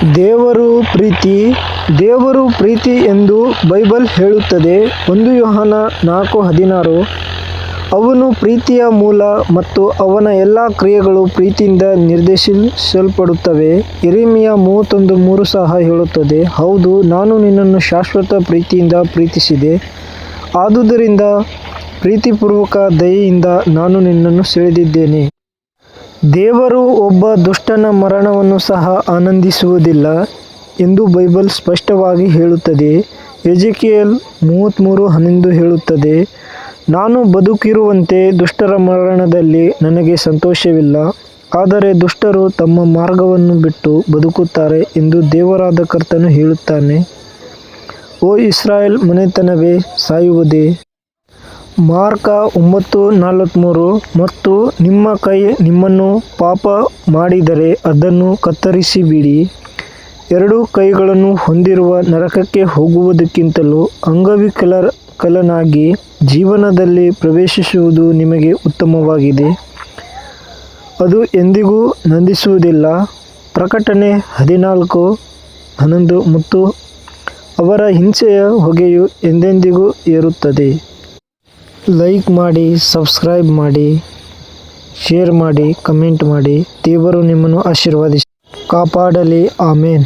ದೇವರು ಪ್ರೀತಿ ದೇವರು ಪ್ರೀತಿ ಎಂದು ಬೈಬಲ್ ಹೇಳುತ್ತದೆ. ಒಂದು ಯೋಹನ ನಾಲ್ಕು ಹದಿನಾರು, ಅವನು ಪ್ರೀತಿಯ ಮೂಲ ಮತ್ತು ಅವನ ಎಲ್ಲ ಕ್ರಿಯೆಗಳು ಪ್ರೀತಿಯಿಂದ ನಿರ್ದೇಶಿಸಲ್ಪಡುತ್ತವೆ. ಎರಿಮಿಯ ಮೂವತ್ತೊಂದು ಮೂರು ಸಹ ಹೇಳುತ್ತದೆ, ಹೌದು, ನಾನು ನಿನ್ನನ್ನು ಶಾಶ್ವತ ಪ್ರೀತಿಯಿಂದ ಪ್ರೀತಿಸಿದೆ. ಆದುದರಿಂದ ಪ್ರೀತಿಪೂರ್ವಕ ದಯೆಯಿಂದ ನಾನು ನಿನ್ನನ್ನು ಸೆಳೆದಿದ್ದೇನೆ. ದೇವರು ಒಬ್ಬ ದುಷ್ಟನ ಮರಣವನ್ನು ಸಹ ಆನಂದಿಸುವುದಿಲ್ಲ ಎಂದು ಬೈಬಲ್ ಸ್ಪಷ್ಟವಾಗಿ ಹೇಳುತ್ತದೆ. ಎಜಿಕಿಯಲ್ ಮೂವತ್ತ್ಮೂರು ಹನ್ನೊಂದು ಹೇಳುತ್ತದೆ, ನಾನು ಬದುಕಿರುವಂತೆ ದುಷ್ಟರ ಮರಣದಲ್ಲಿ ನನಗೆ ಸಂತೋಷವಿಲ್ಲ, ಆದರೆ ದುಷ್ಟರು ತಮ್ಮ ಮಾರ್ಗವನ್ನು ಬಿಟ್ಟು ಬದುಕುತ್ತಾರೆ ಎಂದು ದೇವರಾದ ಕರ್ತನು ಹೇಳುತ್ತಾನೆ. ಓ ಇಸ್ರಾಯೇಲ್ ಮನೆತನವೇ, ಸಾಯುವುದೇ? ಮಾರ್ಕ ಒಂಬತ್ತು ನಲವತ್ತ್ಮೂರು ಮತ್ತು ನಿಮ್ಮ ಕೈ ನಿಮ್ಮನ್ನು ಪಾಪ ಮಾಡಿದರೆ ಅದನ್ನು ಕತ್ತರಿಸಿಬಿಡಿ. ಎರಡು ಕೈಗಳನ್ನು ಹೊಂದಿರುವ ನರಕಕ್ಕೆ ಹೋಗುವುದಕ್ಕಿಂತಲೂ ಅಂಗವಿಕಲನಾಗಿ ಜೀವನದಲ್ಲಿ ಪ್ರವೇಶಿಸುವುದು ನಿಮಗೆ ಉತ್ತಮವಾಗಿದೆ. ಅದು ಎಂದಿಗೂ ನಂದಿಸುವುದಿಲ್ಲ. ಪ್ರಕಟಣೆ ಹದಿನಾಲ್ಕು, ಹನ್ನೊಂದು ಮತ್ತು ಅವರ ಹಿಂಸೆಯ ಹೊಗೆಯು ಎಂದೆಂದಿಗೂ ಏರುತ್ತದೆ. ಲೈಕ್ ಮಾಡಿ ಸಬ್ಸ್ಕ್ರೈಬ್ ಮಾಡಿ ಶೇರ್ ಮಾಡಿ ಕಮೆಂಟ್ ಮಾಡಿ. ದೇವರು ನಿಮ್ಮನ್ನು ಆಶೀರ್ವಾದಿಸಿ. ಕಾಪಾಡಲಿ. ಆಮೇನ್.